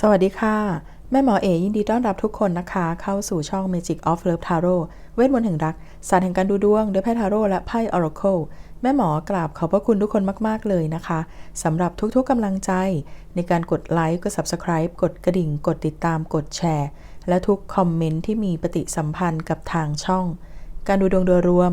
สวัสดีค่ะ แม่หมอเอยินดีต้อนรับทุกคนนะคะ เข้าสู่ช่อง Magic of Love Tarot เวทมนต์แห่งรัก ศาสตร์แห่งการดูดวงด้วยไพ่ทาโร่และไพ่ Oracle แม่หมอกราบขอบพระคุณทุกคนมาก ๆ เลยนะคะสำหรับทุกๆกำลังใจ ในการกดไลค์กด Subscribe กดกระดิ่ง กดติดตามกดแชร์ และทุกคอมเมนต์ที่มีปฏิสัมพันธ์กับทางช่อง การดูดวงโดยรวม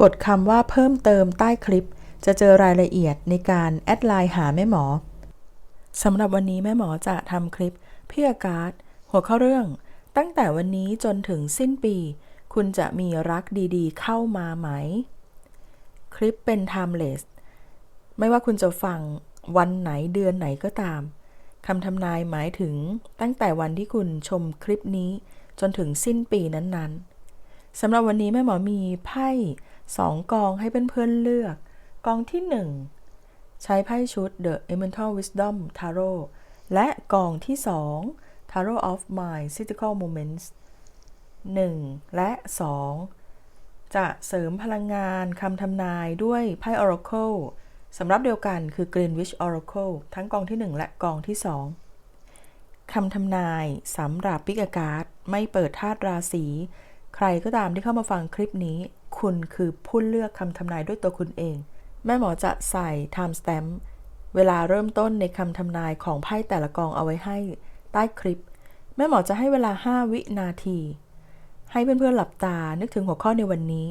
กดคำว่าเพิ่มเติมใต้คลิป จะเจอรายละเอียดในการแอดไลน์หาแม่หมอสำหรับวันนี้แม่หมอจะทำคลิปพี่อาการ์ดหัวข้อเรื่อง ตั้งแต่วันนี้จนถึงสิ้นปี คุณจะมีรักดีๆ เข้ามาไหม คลิปเป็น timeless ไม่ว่าคุณจะฟังวันไหนเดือนไหนก็ตามคำทำนายหมายถึงตั้งแต่วันที่คุณชมคลิปนี้จนถึงสิ้นปีนั้นๆสำหรับวันนี้แม่หมอมีไพ่ สองกองให้เพื่อนๆเลือก กองที่หนึ่งใช้ไพ่ชุด The Elemental Wisdom Tarot และกองที่ 2 Tarot of Mind Cyclical Moments 1 และ 2 จะเสริมพลังงานคำทำนายด้วยไพ่ Oracle สำหรับเดียวกันคือ Greenwich Oracle ทั้งกองที่ 1 และกองที่ 2 คำทำนายสำหรับปิกาการ์ดไม่เปิดธาตุราศี ใครก็ตามที่เข้ามาฟังคลิปนี้ คุณคือผู้เลือกคำทำนายด้วยตัวคุณเอง แม่หมอจะใส่ time stamp เวลาเริ่มต้นในคำทำนายของไพ่แต่ละกองเอาไว้ให้ใต้คลิป แม่หมอจะให้เวลา 5 วินาที ให้เพื่อนๆหลับตานึกถึงหัวข้อในวันนี้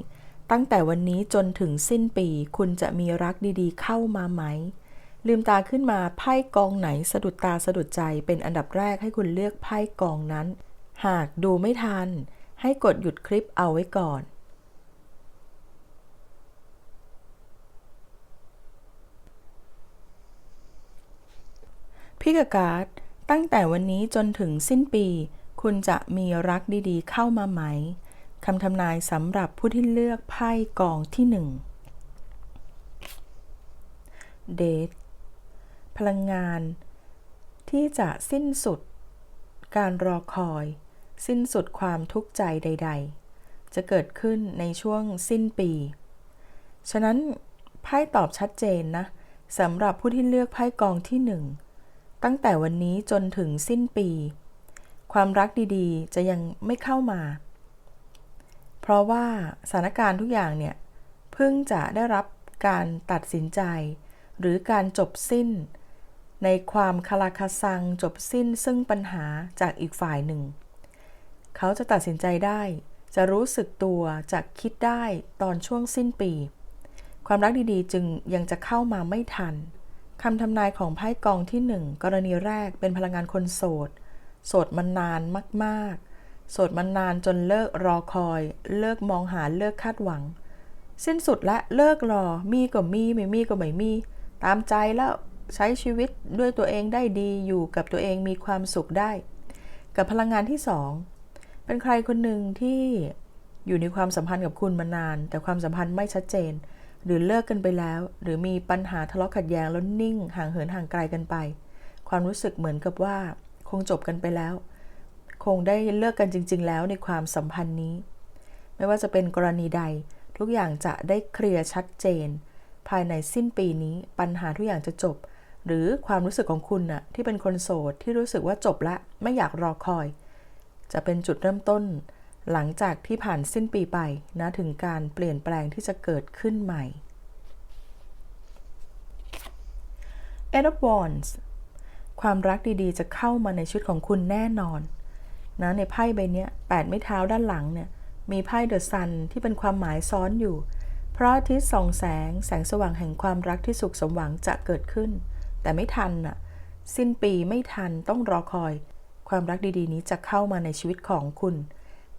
ตั้งแต่วันนี้จนถึงสิ้นปี คุณจะมีรักดีๆ เข้ามาไหม ลืมตาขึ้นมาไพ่กองไหนสะดุดตาสะดุดใจเป็นอันดับแรกให้คุณเลือกไพ่กองนั้น หากดูไม่ทัน ให้กดหยุดคลิปเอาไว้ก่อน พี่กการ์ดตั้งแต่วันนี้จนถึงสิ้นปี คุณจะมีรักดีๆ เข้ามาไหมคำทำนายสำหรับผู้ที่เลือกไพ่กองที่หนึ่งเดทพลังงาน ที่จะสิ้นสุด การรอคอย สิ้นสุดความทุกข์ใจใด ๆ จะเกิดขึ้นในช่วงสิ้นปี ฉะนั้นไพ่ตอบชัดเจนนะสำหรับผู้ที่เลือกไพ่กองที่หนึ่ง ตั้งแต่วันนี้จนถึงสิ้นปี ความรักดีๆ จะยังไม่เข้ามา เพราะว่าสถานการณ์ทุกอย่างเนี่ยเพิ่งจะได้รับการตัดสินใจ หรือการจบสิ้น ในความคาราคาซังจบสิ้นซึ่งปัญหาจากอีกฝ่ายหนึ่ง เขาจะตัดสินใจได้ จะรู้สึกตัวจะคิดได้ตอนช่วงสิ้นปี ความรักดีๆ จึงยังจะเข้ามาไม่ทัน คำทำนายของไพ่กองที่หนึ่งกรณีแรกเป็นพลังงานคนโสด โสดมานานมากๆ โสดมานานจนเลิกรอคอย เลิกมองหาเลิกคาดหวัง สิ้นสุดและเลิกรอมีก็มีไม่มีก็ไม่มี ตามใจแล้วใช้ชีวิตด้วยตัวเองได้ดีอยู่กับตัวเองมีความสุขได้ กับพลังงานที่สองเป็นใครคนหนึ่งที่อยู่ในความสัมพันธ์กับคุณมานาน แต่ความสัมพันธ์ไม่ชัดเจน หรือเลิกกันไปแล้ว หรือมีปัญหาทะเลาะขัดแย้งแล้วนิ่ง ห่างเหินห่างไกลกันไป ความรู้สึกเหมือนกับว่า คงจบกันไปแล้ว คงได้เลิกกันจริง ๆ แล้วในความสัมพันธ์นี้ ไม่ว่าจะเป็นกรณีใด ทุกอย่างจะได้เคลียร์ชัดเจน ภายในสิ้นปีนี้ปัญหาทุกอย่างจะจบ หรือความรู้สึกของคุณน่ะที่เป็นคนโสดที่รู้สึกว่าจบละไม่อยากรอคอย จะเป็นจุดเริ่มต้น หลังจากที่ผ่านสิ้นปีไปนะถึงการเปลี่ยนแปลงที่จะเกิดขึ้นใหม่ Eight of Wands ความรักดีๆ จะเข้ามาในชีวิตของคุณแน่นอนนะในไพ่ใบนี้แปดไม้เท้าด้านหลังเนี่ยมีไพ่เดอะซันที่เป็นความหมายซ้อนอยู่ เพราะอาทิตย์ส่องแสงแสงสว่างแห่งความรักที่สุขสมหวังจะเกิดขึ้น แต่ไม่ทันน่ะสิ้นปีไม่ทันต้องรอคอย ความรักดีๆ นี้จะเข้ามาในชีวิตของคุณ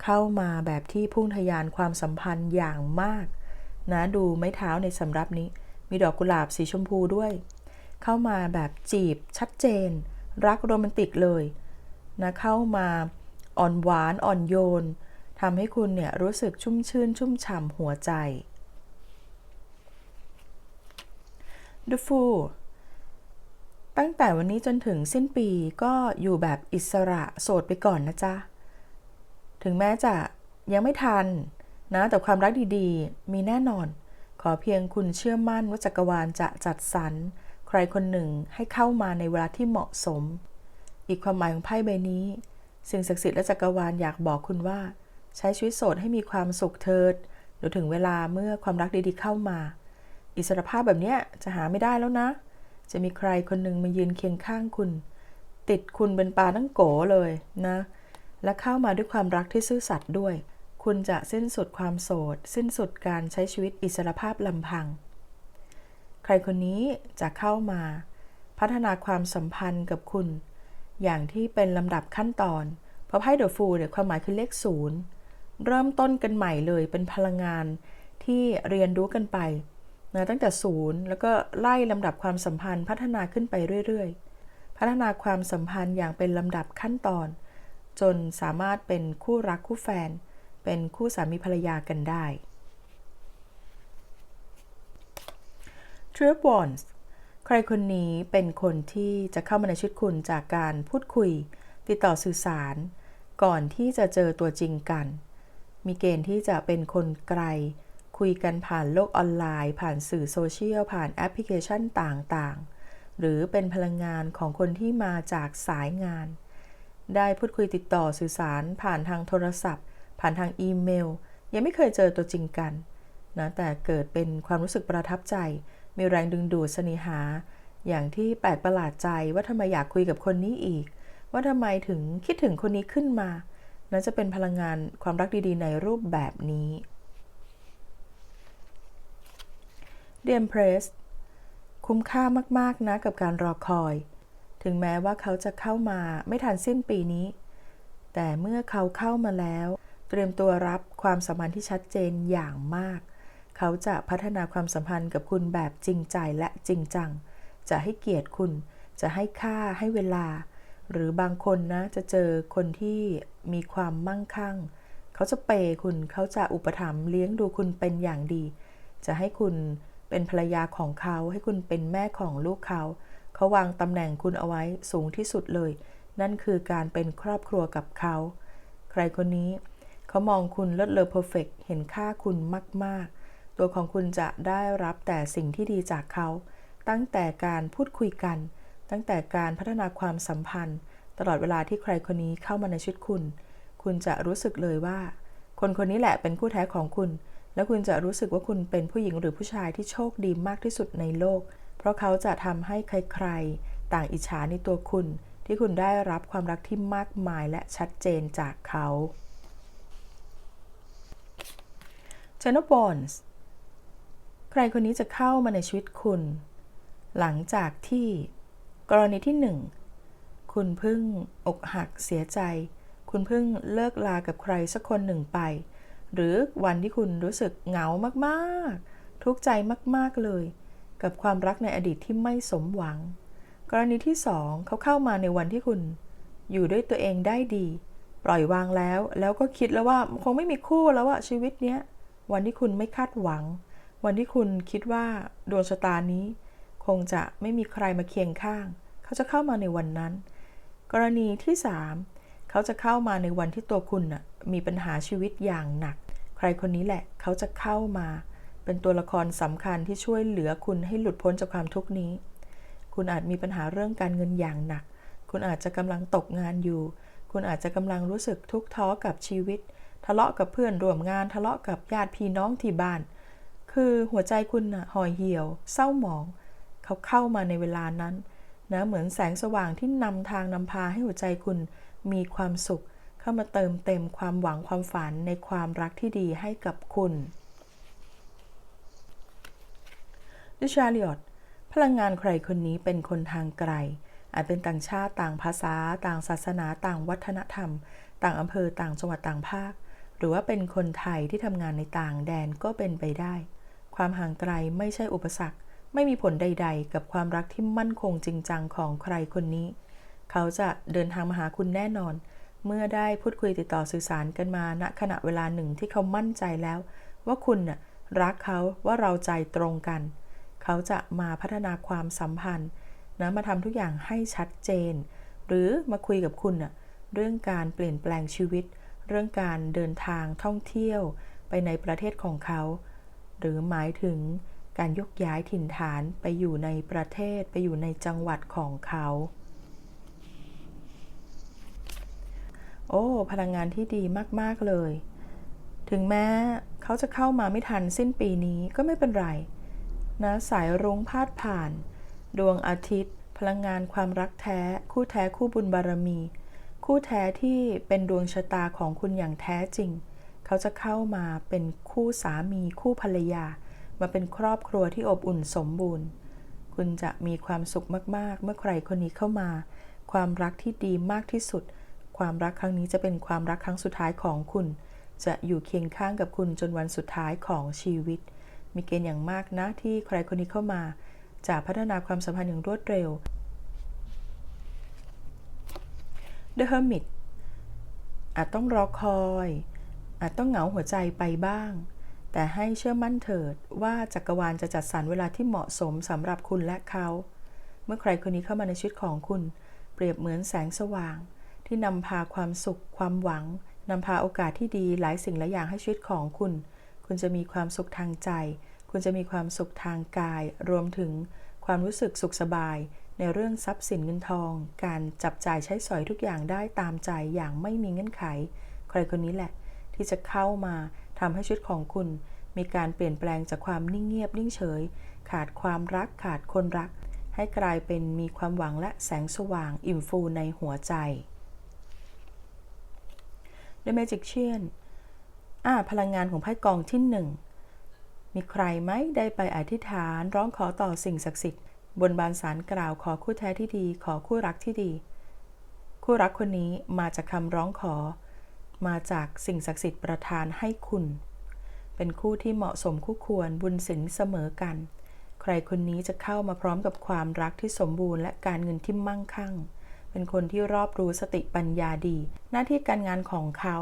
เข้ามาแบบที่พุ่งทยานความสัมพันธ์อย่างมาก นะดูไม้เท้าในสำรับนี้ มีดอกกุหลาบสีชมพูด้วย เข้ามาแบบจีบชัดเจน รักโรแมนติกเลยนะเข้ามาอ่อนหวานอ่อนโยนทำให้คุณเนี่ยรู้สึกชุ่มชื่นชุ่มฉ่ำหัวใจ The Fool ตั้งแต่วันนี้จนถึงสิ้นปีก็อยู่แบบอิสระโสดไปก่อนนะจ๊ะ ถึงแม้จะยังไม่ทันนะแต่ความรักดีๆ มีแน่นอน ขอเพียงคุณเชื่อมั่นว่าจักรวาลจะจัดสรรใครคนหนึ่งให้เข้ามาในเวลาที่เหมาะสม อีกความหมายของไพ่ใบนี้ สิ่งศักดิ์สิทธิ์และจักรวาลอยากบอกคุณว่า ใช้ชีวิตโสดให้มีความสุขเถิดเดี๋ยวถึงเวลาเมื่อความรักดีๆเข้ามา อิสรภาพแบบนี้จะหาไม่ได้แล้วนะ จะมีใครคนหนึ่งมายืนเคียงข้างคุณ ติดคุณเป็นปลาตั้งโกเลยนะ และเข้ามาด้วยความรักที่ซื่อสัตย์ด้วย คุณจะสิ้นสุดความโสด สิ้นสุดการใช้ชีวิตอิสรภาพลำพัง ใครคนนี้จะเข้ามา พัฒนาความสัมพันธ์กับคุณ อย่างที่เป็นลำดับขั้นตอน เพราะไพ่เดอะฟูลเนี่ยความหมายคือเลขศูนย์เริ่มต้นกันใหม่เลยเป็นพลังงานที่เรียนรู้กันไปนะตั้งแต่ศูนย์แล้วก็ไล่ลำดับความสัมพันธ์ พัฒนาขึ้นไปเรื่อย ๆ พัฒนาความสัมพันธ์อย่างเป็นลำดับขั้นตอน จนสามารถเป็นคู่รักคู่แฟน เป็นคู่สามีภรรยากันได้ t r i p w a n s ใครคนนี้เป็นคนที่จะเข้ามาในชีวิตคุณจากการพูดคุย ติดต่อสื่อสาร ก่อนที่จะเจอตัวจริงกัน มีเกณฑ์ที่จะเป็นคนไกล คุยกันผ่านโลกออนไลน์ ผ่านสื่อโซเชียล ผ่านแอปพลิเคชันต่างๆ หรือเป็นพลังงานของคนที่มาจากสายงาน ได้พูดคุยติดต่อสื่อสารผ่านทางโทรศัพท์ ผ่านทางอีเมล ยังไม่เคยเจอตัวจริงกันนะแต่เกิดเป็นความรู้สึกประทับใจ มีแรงดึงดูดเสน่หา อย่างที่แปลกประหลาดใจว่าทำไมอยากคุยกับคนนี้อีก ว่าทำไมถึงคิดถึงคนนี้ขึ้นมานั่นจะเป็นพลังงานความรักดีๆ ในรูปแบบนี้เดียมเพรส คุ้มค่ามาก ๆ นะ กับการรอคอย ถึงแม้ว่าเขาจะเข้ามาไม่ทันสิ้นปีนี้ แต่เมื่อเขาเข้ามาแล้ว เตรียมตัวรับความสัมพันธ์ที่ชัดเจนอย่างมาก เขาจะพัฒนาความสัมพันธ์กับคุณแบบจริงใจและจริงจัง จะให้เกียรติคุณ จะให้ค่าให้เวลา หรือบางคนนะจะเจอคนที่มีความมั่งคั่ง เขาจะเปย์คุณ เขาจะอุปถัมภ์เลี้ยงดูคุณเป็นอย่างดี จะให้คุณเป็นภรรยาของเขา ให้คุณเป็นแม่ของลูกเขา เขาวางตำแหน่งคุณเอาไว้สูงที่สุดเลย นั่นคือการเป็นครอบครัวกับเขา ใครคนนี้ เขามองคุณเลิศเลอเพอร์เฟกเห็นค่าคุณมาก ๆ ตัวของคุณจะได้รับแต่สิ่งที่ดีจากเขา ตั้งแต่การพูดคุยกัน ตั้งแต่การพัฒนาความสัมพันธ์ ตลอดเวลาที่ใครคนนี้เข้ามาในชีวิตคุณ คุณจะรู้สึกเลยว่า คนคนนี้แหละเป็นคู่แท้ของคุณ และคุณจะรู้สึกว่าคุณเป็นผู้หญิงหรือผู้ชายที่โชคดีมากที่สุดในโลก เพราะเขาจะทำให้ใครๆ ต่างอิจฉาในตัวคุณ ที่คุณได้รับความรักที่มากมายและชัดเจนจากเขา j e n o b o n s ใครคนนี้จะเข้ามาในชีวิตคุณ หลังจากที่กรณีที่หนึ่งคุณเพิ่งอกหักเสียใจ คุณเพิ่งเลิกลากับใครสักคนหนึ่งไป หรือวันที่คุณรู้สึกเหงามากๆ ทุกข์ใจมากๆเลย กับความรักในอดีตที่ไม่สมหวัง กรณีที่สองเขาเข้ามาในวันที่คุณ อยู่ด้วยตัวเองได้ดี ปล่อยวางแล้ว แล้วก็คิดแล้วว่าคงไม่มีคู่แล้วอะชีวิตเนี้ย วันที่คุณไม่คาดหวัง วันที่คุณคิดว่าดวงชะตานี้ คงจะไม่มีใครมาเคียงข้าง เขาจะเข้ามาในวันนั้น กรณีที่ 3 เขาจะเข้ามาในวันที่ตัวคุณน่ะมีปัญหาชีวิตอย่างหนัก ใครคนนี้แหละ เขาจะเข้ามา เป็นตัวละครสำคัญที่ช่วยเหลือคุณให้หลุดพ้นจากความทุกข์นี้ คุณอาจมีปัญหาเรื่องการเงินอย่างหนัก คุณอาจจะกำลังตกงานอยู่ คุณอาจจะกำลังรู้สึกทุกข์ท้อกับชีวิต ทะเลาะกับเพื่อนร่วมงาน ทะเลาะกับญาติพี่น้องที่บ้าน คือหัวใจคุณนะห่อเหี่ยว เศร้าหมอง เขาเข้ามาในเวลานั้นนะเหมือนแสงสว่างที่นำทางนำพาให้หัวใจคุณมีความสุข เข้ามาเติมเต็มความหวังความฝันในความรักที่ดีให้กับคุณ ดิชาริออตพลังงานใครคนนี้เป็นคนทางไกล อาจเป็นต่างชาติต่างภาษา ต่างศาสนา ต่างวัฒนธรรม ต่างอำเภอต่างจังหวัดต่างภาค หรือว่าเป็นคนไทยที่ทำงานในต่างแดนก็เป็นไปได้ ความห่างไกลไม่ใช่อุปสรรค ไม่มีผลใด ๆ กับความรักที่มั่นคงจริงจังของใครคนนี้ เขาจะเดินทางมาหาคุณแน่นอน เมื่อได้พูดคุยติดต่อสื่อสารกันมาณขณะเวลาหนึ่งที่เขามั่นใจแล้ว ว่าคุณน่ะรักเขาว่าเราใจตรงกัน เขาจะมาพัฒนาความสัมพันธ์นะมาทำทุกอย่างให้ชัดเจน หรือมาคุยกับคุณนะเรื่องการเปลี่ยนแปลงชีวิต เรื่องการเดินทางท่องเที่ยวไปในประเทศของเขา หรือหมายถึงการยกย้ายถิ่นฐานไปอยู่ในประเทศไปอยู่ในจังหวัดของเขา โอ้ พลังงานที่ดีมากๆเลย ถึงแม้เขาจะเข้ามาไม่ทันสิ้นปีนี้ก็ไม่เป็นไร นะสายรุ้งพาดผ่าน ดวงอาทิตย์ พลังงานความรักแท้ คู่แท้คู่บุญบารมี คู่แท้ที่เป็นดวงชะตาของคุณอย่างแท้จริง เขาจะเข้ามาเป็นคู่สามีคู่ภรรยา มาเป็นครอบครัวที่อบอุ่นสมบูรณ์ คุณจะมีความสุขมากๆ เมื่อใครคนนี้เข้ามา ความรักที่ดีมากที่สุด ความรักครั้งนี้จะเป็นความรักครั้งสุดท้ายของคุณ จะอยู่เคียงข้างกับคุณจนวันสุดท้ายของชีวิต มีเกณฑ์อย่างมากนะที่ใครคนนี้เข้ามา จะพัฒนาความสัมพันธ์อย่างรวดเร็ว The Hermit อาจต้องรอคอย อาจต้องเหงาหัวใจไปบ้าง แต่ให้เชื่อมั่นเถิดว่าจักรวาลจะจัดสรรเวลาที่เหมาะสมสำหรับคุณและเขา เมื่อใครคนนี้เข้ามาในชีวิตของคุณ เปรียบเหมือนแสงสว่าง ที่นำพาความสุข ความหวังนำพาโอกาสที่ดีหลายสิ่งหลายอย่างให้ชีวิตของคุณ คุณจะมีความสุขทางใจ คุณจะมีความสุขทางกาย รวมถึงความรู้สึกสุขสบาย ในเรื่องทรัพย์สินเงินทอง การจับจ่ายใช้สอยทุกอย่างได้ตามใจอย่างไม่มีเงื่อนไข ใครคนนี้แหละ ที่จะเข้ามาทำให้ชีวิตของคุณ มีการเปลี่ยนแปลงจากความนิ่งเงียบนิ่งเฉย ขาดความรักขาดคนรัก ให้กลายเป็นมีความหวังและแสงสว่างอิ่มฟูในหัวใจ The Magician อ่าพลังงานของไพ่กองที่หนึ่งมีใครไหมได้ไปอธิษฐานร้องขอต่อสิ่งศักดิ์สิทธิ์บนบานสารกล่าวขอคู่แท้ที่ดี ขอคู่รักที่ดี คู่รักคนนี้มาจากคำร้องขอ มาจากสิ่งศักดิ์สิทธิ์ประทานให้คุณ เป็นคู่ที่เหมาะสมคู่ควรบุญสินเสมอกัน ใครคนนี้จะเข้ามาพร้อมกับความรักที่สมบูรณ์และการเงินที่มั่งคั่ง เป็นคนที่รอบรู้สติปัญญาดี หน้าที่การงานของเขา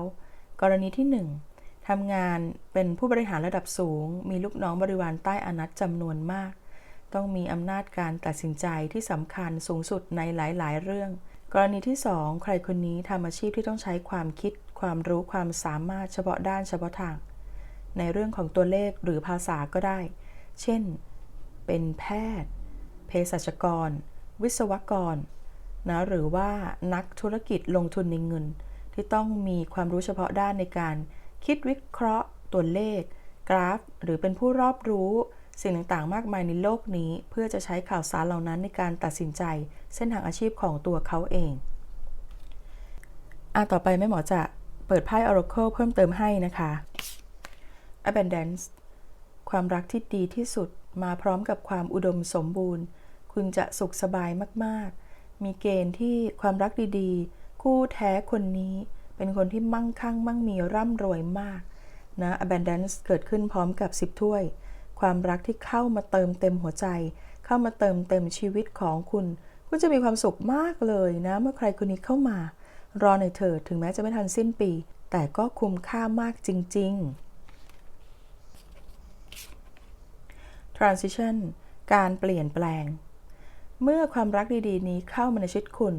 กรณีที่ 1 ทำงานเป็นผู้บริหารระดับสูง มีลูกน้องบริวารใต้อานัตจำนวนมาก ต้องมีอำนาจการตัดสินใจที่สำคัญสูงสุดในหลาย ๆ เรื่อง กรณีที่ 2 ใครคนนี้ทำอาชีพที่ต้องใช้ความคิด ความรู้ความสามารถเฉพาะด้านเฉพาะทาง ในเรื่องของตัวเลขหรือภาษาก็ได้ เช่น เป็นแพทย์ เภสัชกร วิศวกรนะหรือว่านักธุรกิจลงทุนในเงิน ที่ต้องมีความรู้เฉพาะด้านในการ คิดวิเคราะห์ ตัวเลข กราฟ หรือเป็นผู้รอบรู้ สิ่งต่างๆ มากมายในโลกนี้ เพื่อจะใช้ข่าวสารเหล่านั้นในการตัดสินใจ เส้นทางอาชีพของตัวเขาเองอะต่อไปแม่หมอจะเปิดไพ่ Oracle เพิ่มเติมให้นะคะ Abundance ความรักที่ดีที่สุดมาพร้อมกับความอุดมสมบูรณ์ คุณจะสุขสบายมากๆ มีเกณฑ์ที่ความรักดีๆ คู่แท้คนนี้ เป็นคนที่มั่งคั่ง มั่งมีร่ำรวยมากนะ abundance เกิดขึ้นพร้อมกับ 10 ถ้วย ความรักที่เข้ามาเติมเต็มหัวใจ เข้ามาเติมเต็มชีวิตของคุณ คุณจะมีความสุขมากเลยนะ เมื่อใครคนนี้เข้ามา รอในเธอถึงแม้จะไม่ทันสิ้นปี แต่ก็คุ้มค่ามากจริง ๆ transition การเปลี่ยนแปลง เมื่อความรักดีๆ นี้เข้ามาในชีวิตคุณ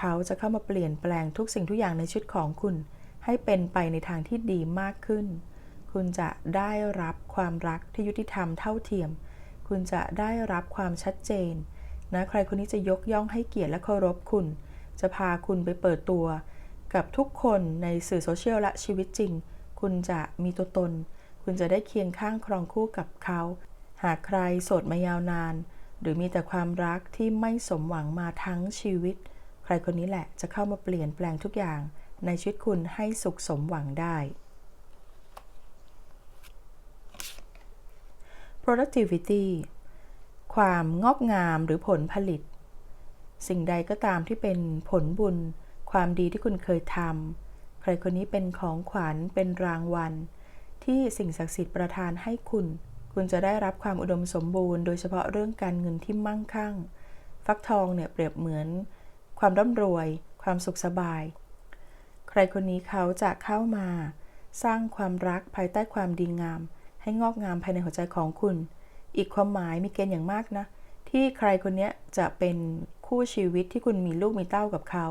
เขาจะเข้ามาเปลี่ยนแปลงทุกสิ่งทุกอย่างในชีวิตของคุณ ให้เป็นไปในทางที่ดีมากขึ้น คุณจะได้รับความรักที่ยุติธรรมเท่าเทียม คุณจะได้รับความชัดเจนนะใครคนนี้จะยกย่องให้เกียรติและเคารพคุณ จะพาคุณไปเปิดตัว กับทุกคนในสื่อโซเชียลและชีวิตจริง คุณจะมีตัวตน คุณจะได้เคียงข้างครองคู่กับเขา หากใครโสดมายาวนาน หรือมีแต่ความรักที่ไม่สมหวังมาทั้งชีวิต รคนนี้แหละจะเข้ามาเปลี่ยนแปลงทุกอย่างในชีวิตคุณให้สุขสมหวังได้ productivity ความงอกงามหรือผลผลิต สิ่งใดก็ตามที่เป็นผลบุญ ความดีที่คุณเคยทำใครคนนี้เป็นของขวัญเป็นรางวัล ที่สิ่งศักดิ์สิทธิ์ประทานให้คุณ คุณจะได้รับความอุดมสมบูรณ์ โดยเฉพาะเรื่องการเงินที่มั่งคั่ง ฟักทองเนี่ยเปรียบเหมือน ความร่ำรวย ความสุขสบาย ใครคนนี้เขาจะเข้ามา สร้างความรักภายใต้ความดีงาม ให้งอกงามภายในหัวใจของคุณ อีกความหมายมีเกณฑ์อย่างมากนะ ที่ใครคนนี้จะเป็นคู่ชีวิตที่คุณมีลูกมีเต้ากับเขา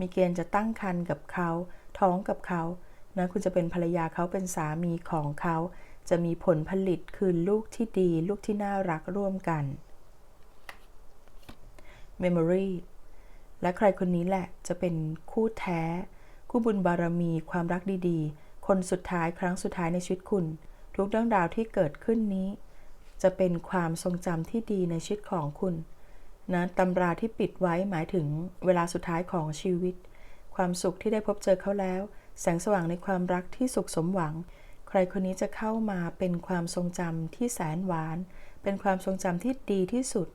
มีเกณฑ์จะตั้งครรภ์กับเขา ท้องกับเขานะคุณจะเป็นภรรยาเขาเป็นสามีของเขา จะมีผลผลิตคือลูกที่ดี ลูกที่น่ารักร่วมกัน Memory และใครคนนี้แหละจะเป็นคู่แท้ คู่บุญบารมี ความรักดีๆ คนสุดท้ายครั้งสุดท้ายในชีวิตคุณ ทุกเรื่องราวที่เกิดขึ้นนี้ จะเป็นความทรงจำที่ดีในชีวิตของคุณนะตำราที่ปิดไว้หมายถึงเวลาสุดท้ายของชีวิต ความสุขที่ได้พบเจอเขาแล้ว แสงสว่างในความรักที่สุขสมหวัง ใครคนนี้จะเข้ามาเป็นความทรงจำที่แสนหวาน เป็นความทรงจำที่ดีที่สุด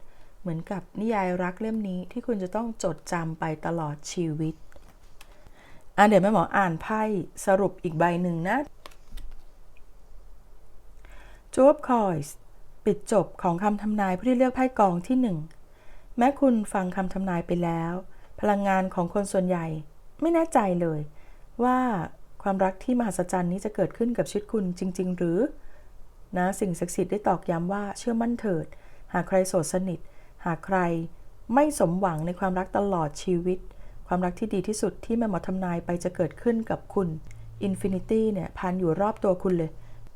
เหมือนกับนิยายรักเล่มนี้ที่คุณจะต้องจดจำไปตลอดชีวิตอะเดี๋ยวแม่หมออ่านไพ่สรุปอีกใบหนึ่งนะ j o b Coins ปิดจบของคำทำนายผู้ที่เลือกไพ่กองที่หนึ่งแม้คุณฟังคำทำนายไปแล้ว พลังงานของคนส่วนใหญ่ ไม่แน่ใจเลย ว่าความรักที่มหัศจรรย์นี้จะเกิดขึ้นกับชีวิตคุณจริง ๆ หรือ นะสิ่งศักดิ์สิทธิ์ได้ตอกย้ำว่าเชื่อมั่นเถิด หากใครโสดสนิท หากใครไม่สมหวังในความรักตลอดชีวิต ความรักที่ดีที่สุดที่แม่หมอทำนายไปจะเกิดขึ้นกับคุณอินฟินิตี้เนี่ยพันอยู่รอบตัวคุณเลย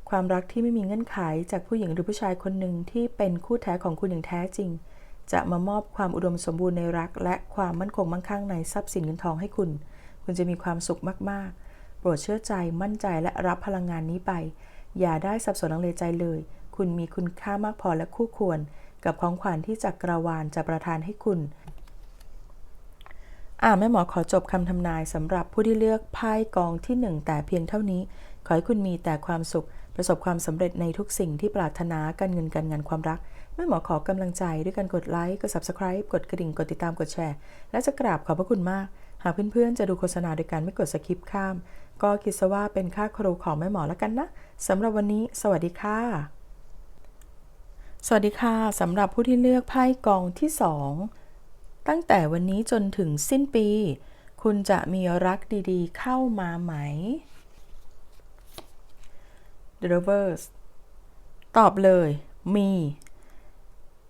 ความรักที่ไม่มีเงื่อนไขจากผู้หญิงหรือผู้ชายคนหนึ่งที่เป็นคู่แท้ของคุณอย่างแท้จริง จะมามอบความอุดมสมบูรณ์ในรัก และความมั่นคงมั่งคั่งในทรัพย์สินเงินทองให้คุณ คุณจะมีความสุขมากๆ โปรดเชื่อใจมั่นใจและรับพลังงานนี้ไป อย่าได้สับสนลังเลใจเลย คุณมีคุณค่ามากพอและคู่ควร กับของขวัญที่จักรวาลจะประทานให้คุณ อ่าแม่หมอขอจบคำทำนายสำหรับผู้ที่เลือกไพ่กองที่หนึ่งแต่เพียงเท่านี้ ขอให้คุณมีแต่ความสุข ประสบความสำเร็จในทุกสิ่งที่ปรารถนาการเงินการงานความรักแม่หมอขอกำลังใจด้วยการกดไลค์กด subscribe กดกระดิ่งกดติดตามกดแชร์ และจะกราบขอบพระคุณมาก หากเพื่อนๆจะดูโฆษณาโดยการไม่กดสคิปข้าม ก็คิดซะว่าเป็นค่าครูของแม่หมอแล้วกันนะสำหรับวันนี้ สวัสดีค่ะ สวัสดีค่ะสำหรับผู้ที่เลือกไพ่กองที่ 2 ตั้งแต่วันนี้จนถึงสิ้นปี คุณจะมีรักดีๆ เข้ามาไหม The Reverse ตอบเลย มี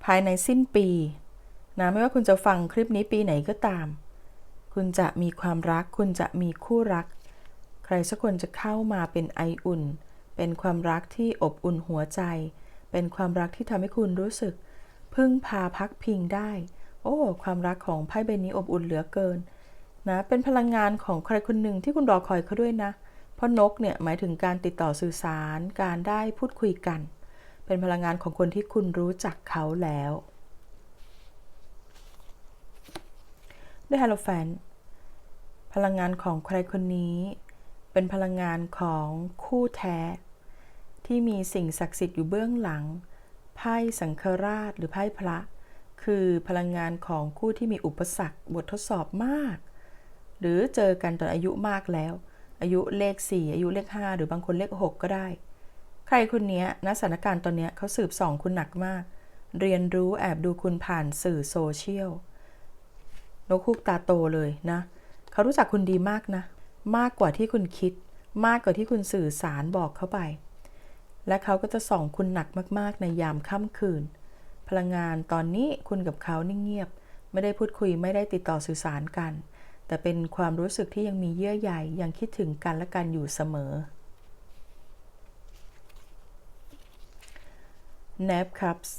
ภายในสิ้นปีนะไม่ว่าคุณจะฟังคลิปนี้ปีไหนก็ตาม คุณจะมีความรัก คุณจะมีคู่รัก ใครสักคนจะเข้ามาเป็นไออุ่น เป็นความรักที่อบอุ่นหัวใจ เป็นความรักที่ทำให้คุณรู้สึก พึ่งพาพักพิงได้ โอ้ ความรักของไพ่ใบนี้อบอุ่นเหลือเกินนะเป็นพลังงานของใครคนหนึ่งที่คุณรอคอยเขาด้วยนะ เพราะนกเนี่ยหมายถึงการติดต่อสื่อสาร การได้พูดคุยกัน เป็นพลังงานของคนที่คุณรู้จักเขาแล้วด้วยฮาโลแฟนพลังงานของใครคนนี้ เป็นพลังงานของคู่แท้ ที่มีสิ่งศักดิ์สิทธิ์อยู่เบื้องหลัง ไพ่สังฆราชหรือไพ่พระ คือพลังงานของคู่ที่มีอุปสรรคบททดสอบมาก หรือเจอกันตอนอายุมากแล้ว อายุเลข 4 อายุเลข 5 หรือบางคนเลข 6 ก็ได้ ใครคนนี้ณสถานการณ์ตอนนี้เขาสืบส่องคุณหนักมาก เรียนรู้แอบดูคุณผ่านสื่อโซเชียลนกคูกตาโตเลยนะเขารู้จักคุณดีมากนะ มากกว่าที่คุณคิด มากกว่าที่คุณสื่อสารบอกเขาไป และเขาก็จะส่องคุณหนักมากๆ ในยามค่ำคืน พลังงานตอนนี้คุณกับเขานิ่งเงียบ ไม่ได้พูดคุยไม่ได้ติดต่อสื่อสารกัน แต่เป็นความรู้สึกที่ยังมีเยื่อใยยังคิดถึงกันและกันอยู่เสมอ n a p Cups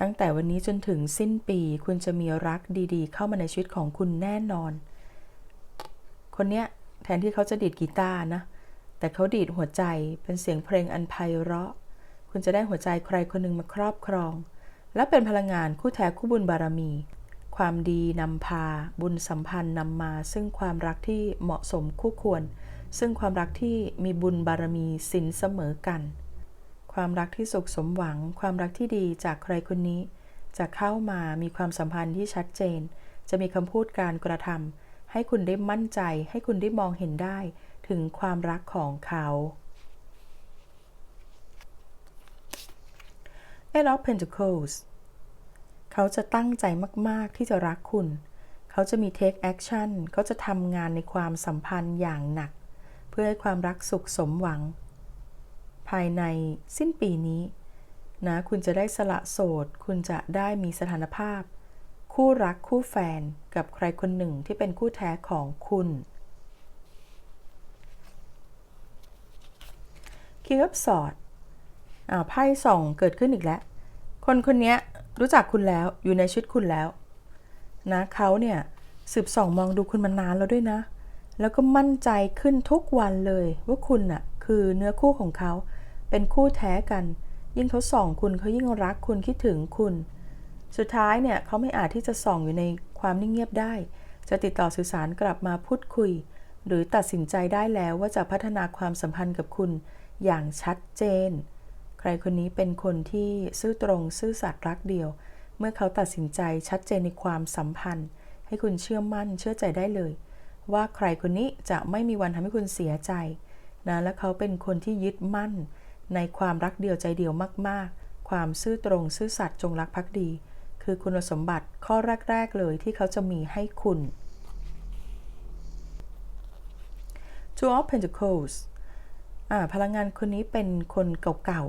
ตั้งแต่วันนี้จนถึงสิ้นปี คุณจะมีรักดีๆ เข้ามาในชีวิตของคุณแน่นอน คนเนี้ยแทนที่เขาจะดีดกีตาร์นะ แต่เขาดีดหัวใจเป็นเสียงเพลงอันไพเราะ คุณจะได้หัวใจใครคนหนึ่งมาครอบครอง และเป็นพลังงานคู่แท้คู่บุญบารมี ความดีนำพา บุญสัมพันธ์นำมา ซึ่งความรักที่เหมาะสมคู่ควร ซึ่งความรักที่มีบุญบารมีสินเสมอกัน ความรักที่สุขสมหวัง ความรักที่ดีจากใครคนนี้ จะเข้ามามีความสัมพันธ์ที่ชัดเจน จะมีคำพูดการกระทำให้คุณได้มั่นใจ ให้คุณได้มองเห็นได้ ถึงความรักของเขา Eight of Pentacles เขาจะตั้งใจมาก ๆ ที่จะรักคุณ เขาจะมี take action เขาจะทำงานในความสัมพันธ์อย่างหนัก เพื่อให้ความรักสุขสมหวัง ภายในสิ้นปีนี้ นะคุณจะได้สละโสด คุณจะได้มีสถานภาพ คู่รักคู่แฟนกับใครคนหนึ่งที่เป็นคู่แท้ของคุณ King of Swords อ่าไพ่ส่องเกิดขึ้นอีกแล้ว คนคนนี้รู้จักคุณแล้วอยู่ในชีวิตคุณแล้วนะเขาเนี่ยสืบส่องมองดูคุณมานานแล้วด้วยนะ แล้วก็มั่นใจขึ้นทุกวันเลยว่าคุณน่ะคือเนื้อคู่ของเขา เป็นคู่แท้กัน ยิ่งเขาส่องคุณเขายิ่งรักคุณคิดถึงคุณ สุดท้ายเนี่ยเขาไม่อาจที่จะส่องอยู่ในความนิ่งเงียบได้ จะติดต่อสื่อสารกลับมาพูดคุย หรือตัดสินใจได้แล้วว่าจะพัฒนาความสัมพันธ์กับคุณ อย่างชัดเจน ใครคนนี้เป็นคนที่ซื่อตรงซื่อสัตย์รักเดียว เมื่อเขาตัดสินใจชัดเจนในความสัมพันธ์ ให้คุณเชื่อมั่นเชื่อใจได้เลย ว่าใครคนนี้จะไม่มีวันทำให้คุณเสียใจนะและเขาเป็นคนที่ยึดมั่น ในความรักเดียวใจเดียวมาก ๆ ความซื่อตรงซื่อสัตย์จงรักภักดี คือคุณสมบัติข้อแรก ๆ เลยที่เขาจะมีให้คุณ Two of Pentacles พลังงานคนนี้เป็นคนเก่า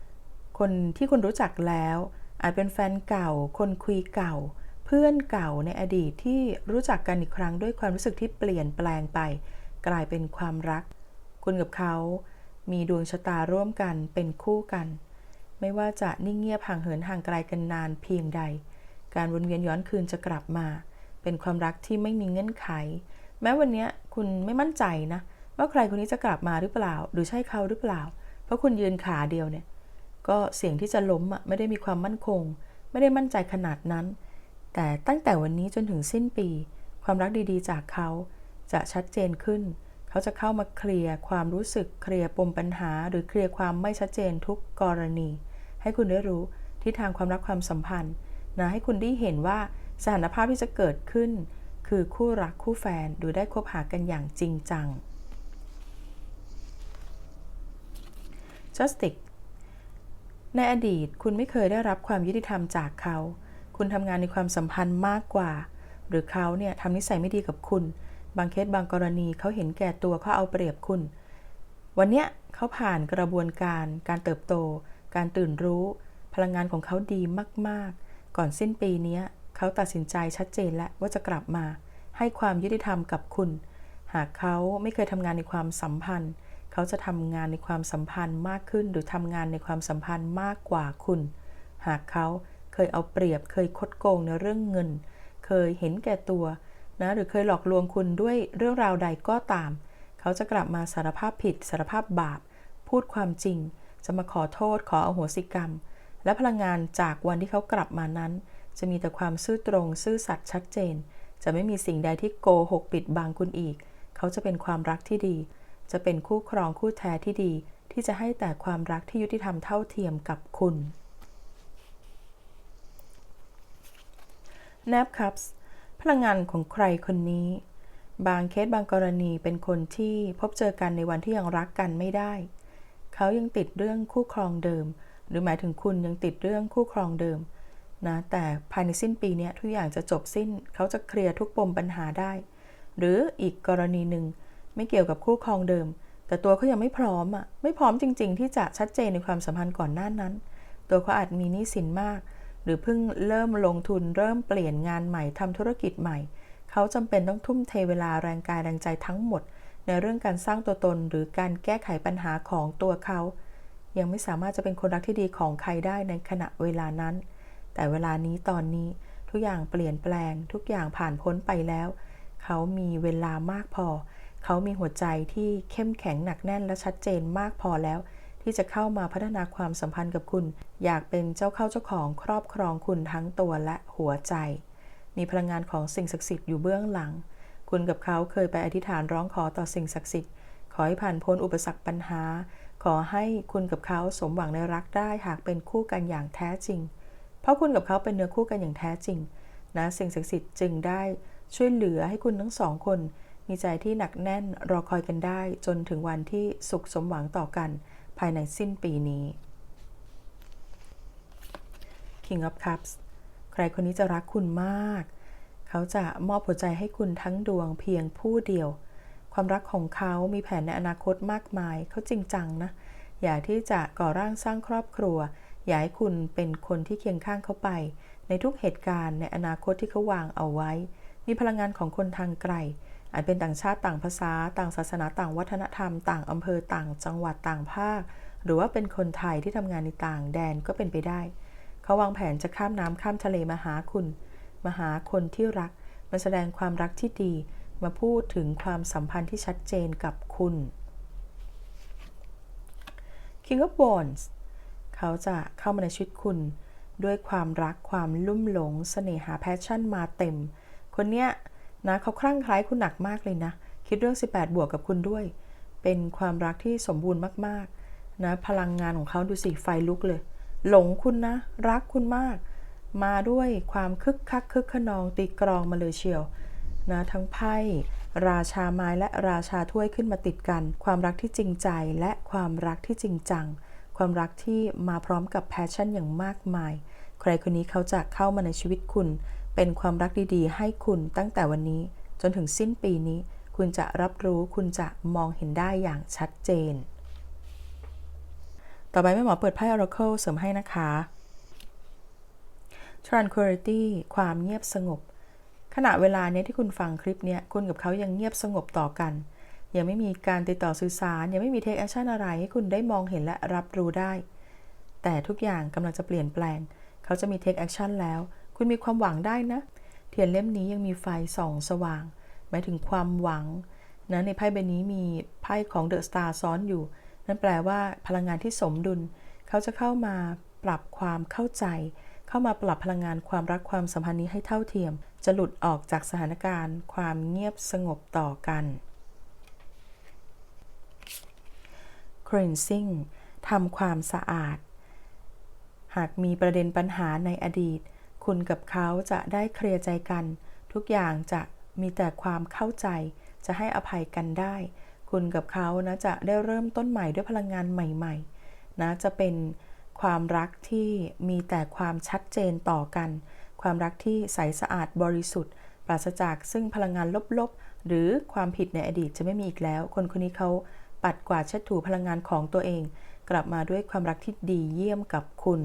ๆ คนที่คุณรู้จักแล้ว อาจเป็นแฟนเก่า คนคุยเก่า เพื่อนเก่าในอดีตที่รู้จักกันอีกครั้งด้วยความรู้สึกที่เปลี่ยนแปลงไป กลายเป็นความรัก คุณกับเขา มีดวงชะตาร่วมกันเป็นคู่กัน ไม่ว่าจะนิ่งเงียบห่างเหินห่างไกลกันนานเพียงใด การวนเวียนย้อนคืนจะกลับมา เป็นความรักที่ไม่มีเงื่อนไข แม้วันนี้คุณไม่มั่นใจนะ ว่าใครคนนี้จะกลับมาหรือเปล่า หรือใช่เขาหรือเปล่า เพราะคุณยืนขาเดียวเนี่ย ก็เสี่ยงที่จะล้มอะไม่ได้มีความมั่นคง ไม่ได้มั่นใจขนาดนั้น แต่ตั้งแต่วันนี้จนถึงสิ้นปี ความรักดีๆ จากเขาจะชัดเจนขึ้น เขาจะเข้ามาเคลียร์ความรู้สึกเคลียร์ปมปัญหา หรือเคลียร์ความไม่ชัดเจนทุกกรณี ให้คุณได้รู้ทิศทางความรักความสัมพันธ์นะให้คุณได้เห็นว่าสถานภาพที่จะเกิดขึ้น คือคู่รักคู่แฟนหรือได้คบหากันอย่างจริงจัง Justice ในอดีตคุณไม่เคยได้รับความยุติธรรมจากเขา คุณทำงานในความสัมพันธ์มากกว่า หรือเขาเนี่ยทำนิสัยไม่ดีกับคุณ บางเคสบางกรณีเขาเห็นแก่ตัวเขาเอาเปรียบคุณ วันเนี้ยเขาผ่านกระบวนการ การเติบโต การตื่นรู้ พลังงานของเขาดีมาก ๆ ก่อนสิ้นปีนี้เขาตัดสินใจชัดเจนแล้วว่าจะกลับมา ให้ความยุติธรรมกับคุณ หากเขาไม่เคยทำงานในความสัมพันธ์ เขาจะทำงานในความสัมพันธ์มากขึ้น หรือทำงานในความสัมพันธ์มากกว่าคุณ หากเขาเคยเอาเปรียบ เคยคดโกงในเรื่องเงิน เคยเห็นแก่ตัวนะหรือเคยหลอกลวงคุณด้วยเรื่องราวใดก็ตาม เขาจะกลับมาสารภาพผิด สารภาพบาป พูดความจริง จะมาขอโทษ ขออโหสิกรรม และพลังงานจากวันที่เขากลับมานั้น จะมีแต่ความซื่อตรง ซื่อสัตย์ชัดเจน จะไม่มีสิ่งใดที่โกหกปิดบังคุณอีก เขาจะเป็นความรักที่ดี จะเป็นคู่ครองคู่แท้ที่ดี ที่จะให้แต่ความรักที่ยุติธรรมเท่าเทียมกับคุณ n a p Cups พลังงานของใครคนนี้ บางเคสบางกรณีเป็นคนที่พบเจอกันในวันที่ยังรักกันไม่ได้ เขายังติดเรื่องคู่ครองเดิม หรือหมายถึงคุณยังติดเรื่องคู่ครองเดิมนะแต่ภายในสิ้นปีนี้ทุกอย่างจะจบสิ้น เขาจะเคลียร์ทุกปมปัญหาได้ หรืออีกกรณีหนึ่ง ไม่เกี่ยวกับคู่ครองเดิม แต่ตัวเขายังไม่พร้อมอะไม่พร้อมจริง ๆ ที่จะชัดเจนในความสัมพันธ์ก่อนหน้านั้น ตัวเขาอาจมีหนี้สินมาก หรือเพิ่งเริ่มลงทุนเริ่มเปลี่ยนงานใหม่ทำธุรกิจใหม่ เขาจำเป็นต้องทุ่มเทเวลาแรงกายแรงใจทั้งหมด ในเรื่องการสร้างตัวตนหรือการแก้ไขปัญหาของตัวเขา ยังไม่สามารถจะเป็นคนรักที่ดีของใครได้ในขณะเวลานั้น แต่เวลานี้ตอนนี้ทุกอย่างเปลี่ยนแปลง ทุกอย่างผ่านพ้นไปแล้ว เขามีเวลามากพอ เขามีหัวใจที่เข้มแข็งหนักแน่นและชัดเจนมากพอแล้ว ที่จะเข้ามาพัฒนาความสัมพันธ์กับคุณ อยากเป็นเจ้าเข้าเจ้าของครอบครองคุณทั้งตัวและหัวใจ มีพลังงานของสิ่งศักดิ์สิทธิ์อยู่เบื้องหลัง คุณกับเขาเคยไปอธิษฐานร้องขอต่อสิ่งศักดิ์สิทธิ์ ขอให้ผ่านพ้นอุปสรรคปัญหา ขอให้คุณกับเขาสมหวังในรักได้หากเป็นคู่กันอย่างแท้จริง เพราะคุณกับเขาเป็นเนื้อคู่กันอย่างแท้จริง นะสิ่งศักดิ์สิทธิ์จึงได้ช่วยเหลือให้คุณทั้งสองคน มีใจที่หนักแน่นรอคอยกันได้จนถึงวันที่สุขสมหวังต่อกัน ภายในสิ้นปีนี้ King of Cups ใครคนนี้จะรักคุณมาก เขาจะมอบหัวใจให้คุณทั้งดวงเพียงผู้เดียว ความรักของเขามีแผนในอนาคตมากมาย เขาจริงจังนะ อยากที่จะก่อร่างสร้างครอบครัว อยากให้คุณเป็นคนที่เคียงข้างเขาไป ในทุกเหตุการณ์ในอนาคตที่เขาวางเอาไว้ มีพลังงานของคนทางไกล อาจเป็นต่างชาติต่างภาษา ต่างศาสนาต่างวัฒนธรรม ต่างอำเภอต่างจังหวัดต่างภาค หรือว่าเป็นคนไทยที่ทำงานในต่างแดนก็เป็นไปได้ เขาวางแผนจะข้ามน้ำข้ามทะเลมาหาคุณ มาหาคนที่รัก มาแสดงความรักที่ดี มาพูดถึงความสัมพันธ์ที่ชัดเจนกับคุณ King of Wands เขาจะเข้ามาในชีวิตคุณ ด้วยความรักความลุ่มหลงเสน่หาแพชชั่นมาเต็ม คนเนี้ย นะเขาคลั่งคล้ายคุณหนักมากเลยนะ คิดเรื่อง 18 บวกกับคุณด้วย เป็นความรักที่สมบูรณ์มากๆนะพลังงานของเขาดูสิไฟลุกเลย หลงคุณนะ รักคุณมาก มาด้วยความคึกคักคึกขนองตีกรองมาเลยเชียวนะทั้งไพ่ราชาไม้และราชาถ้วยขึ้นมาติดกัน ความรักที่จริงใจและความรักที่จริงจัง ความรักที่มาพร้อมกับแพชชั่นอย่างมากมาย ใครคนนี้เขาจะเข้ามาในชีวิตคุณ เป็นความรักดีๆ ให้คุณตั้งแต่วันนี้จนถึงสิ้นปีนี้ คุณจะรับรู้คุณจะมองเห็นได้อย่างชัดเจน ต่อไปแม่หมอเปิดไพ่ Oracle เสริมให้นะคะ Tranquility ความเงียบสงบ ขณะเวลาเนี้ยที่คุณฟังคลิปเนี้ยคุณกับเขายังเงียบสงบต่อกัน ยังไม่มีการติดต่อสื่อสาร ยังไม่มีเทคแอคชั่นอะไรให้คุณได้มองเห็นและรับรู้ได้ แต่ทุกอย่างกำลังจะเปลี่ยนแปลง เขาจะมีเทคแอคชั่นแล้ว คุณมีความหวังได้นะ เทียนเล่มนี้ยังมีไฟส่องสว่าง หมายถึงความหวังนะในไพ่ใบนี้มีไพ่ของเดอะสตาร์ซ้อนอยู่ นั่นแปลว่าพลังงานที่สมดุล เขาจะเข้ามาปรับความเข้าใจ เข้ามาปรับพลังงานความรักความสัมพันธ์นี้ให้เท่าเทียม จะหลุดออกจากสถานการณ์ ความเงียบสงบต่อกัน cleansing ทำความสะอาด หากมีประเด็นปัญหาในอดีต คุณกับเขาจะได้เคลียร์ใจกัน ทุกอย่างจะมีแต่ความเข้าใจ จะให้อภัยกันได้ คุณกับเขานะจะได้เริ่มต้นใหม่ด้วยพลังงานใหม่ๆนะจะเป็นความรักที่มีแต่ความชัดเจนต่อกัน ความรักที่ใสสะอาดบริสุทธิ์ ปราศจากซึ่งพลังงานลบๆ หรือความผิดในอดีตจะไม่มีอีกแล้ว คนคนนี้เขาปัดกวาดเช็ดถูพลังงานของตัวเอง กลับมาด้วยความรักที่ดีเยี่ยมกับคุณ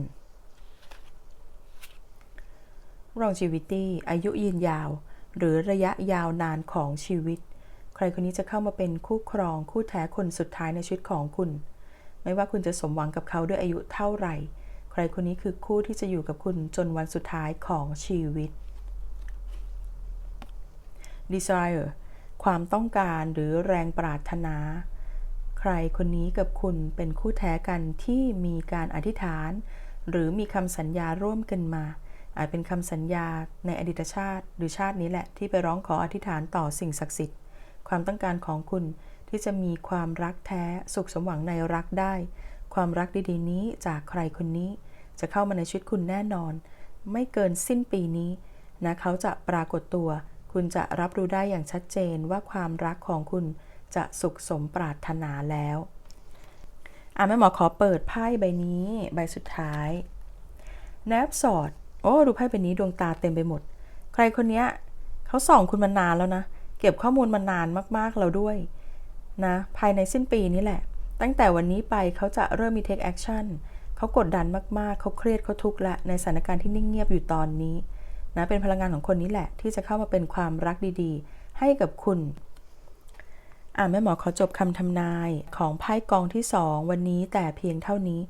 longevity อายุยืนยาว หรือระยะยาวนานของชีวิต ใครคนนี้จะเข้ามาเป็นคู่ครองคู่แท้คนสุดท้ายในชีวิตของคุณ ไม่ว่าคุณจะสมหวังกับเขาด้วยอายุเท่าไหร่ ใครคนนี้คือคู่ที่จะอยู่กับคุณจนวันสุดท้ายของชีวิต desire ความต้องการหรือแรงปรารถนา ใครคนนี้กับคุณเป็นคู่แท้กันที่มีการอธิษฐาน หรือมีคำสัญญาร่วมกันมา อาจเป็นคำสัญญาในอดีตชาติ หรือชาตินี้แหละที่ไปร้องขออธิษฐานต่อสิ่งศักดิ์สิทธิ์ ความต้องการของคุณที่จะมีความรักแท้สุขสมหวังในรักได้ ความรักดีๆนี้จากใครคนนี้ จะเข้ามาในชีวิตคุณแน่นอน ไม่เกินสิ้นปีนี้นะเขาจะปรากฏตัว คุณจะรับรู้ได้อย่างชัดเจนว่าความรักของคุณจะสุขสมปรารถนาแล้วอะแม่หมอขอเปิดไพ่ใบนี้ ใบสุดท้ายแนบสอด โอ้ดูไพ่ใบนี้ดวงตาเต็มไปหมด ใครคนเนี้ยเขาส่องคุณมานานแล้วนะ เก็บข้อมูลมานานมากๆแล้วด้วยนะภายในสิ้นปีนี้แหละ ตั้งแต่วันนี้ไปเขาจะเริ่มมี take action เขากดดันมากๆ เขาเครียดเขาทุกข์ละในสถานการณ์ที่นิ่งเงียบอยู่ตอนนี้นะเป็นพลังงานของคนนี้แหละ ที่จะเข้ามาเป็นความรักดีๆ ให้กับคุณอ่าแม่หมอขอจบคำทำนายของไพ่กองที่ 2 วันนี้แต่เพียงเท่านี้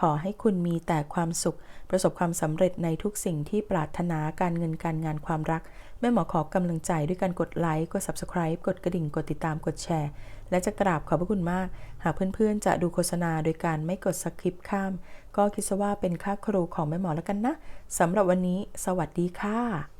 ขอให้คุณมีแต่ความสุข ประสบความสำเร็จในทุกสิ่งที่ปรารถนาการเงินการงานความรัก แม่หมอขอกำลังใจด้วยการกดไลค์กด Subscribe กดกระดิ่ง กดติดตามกดแชร์ และจะกราบขอบพระคุณมาก หากเพื่อนๆ จะดูโฆษณาโดยการไม่กดสคริปข้าม ก็คิดซะว่าเป็นค่าครูของแม่หมอแล้วกันนะสำหรับวันนี้ สวัสดีค่ะ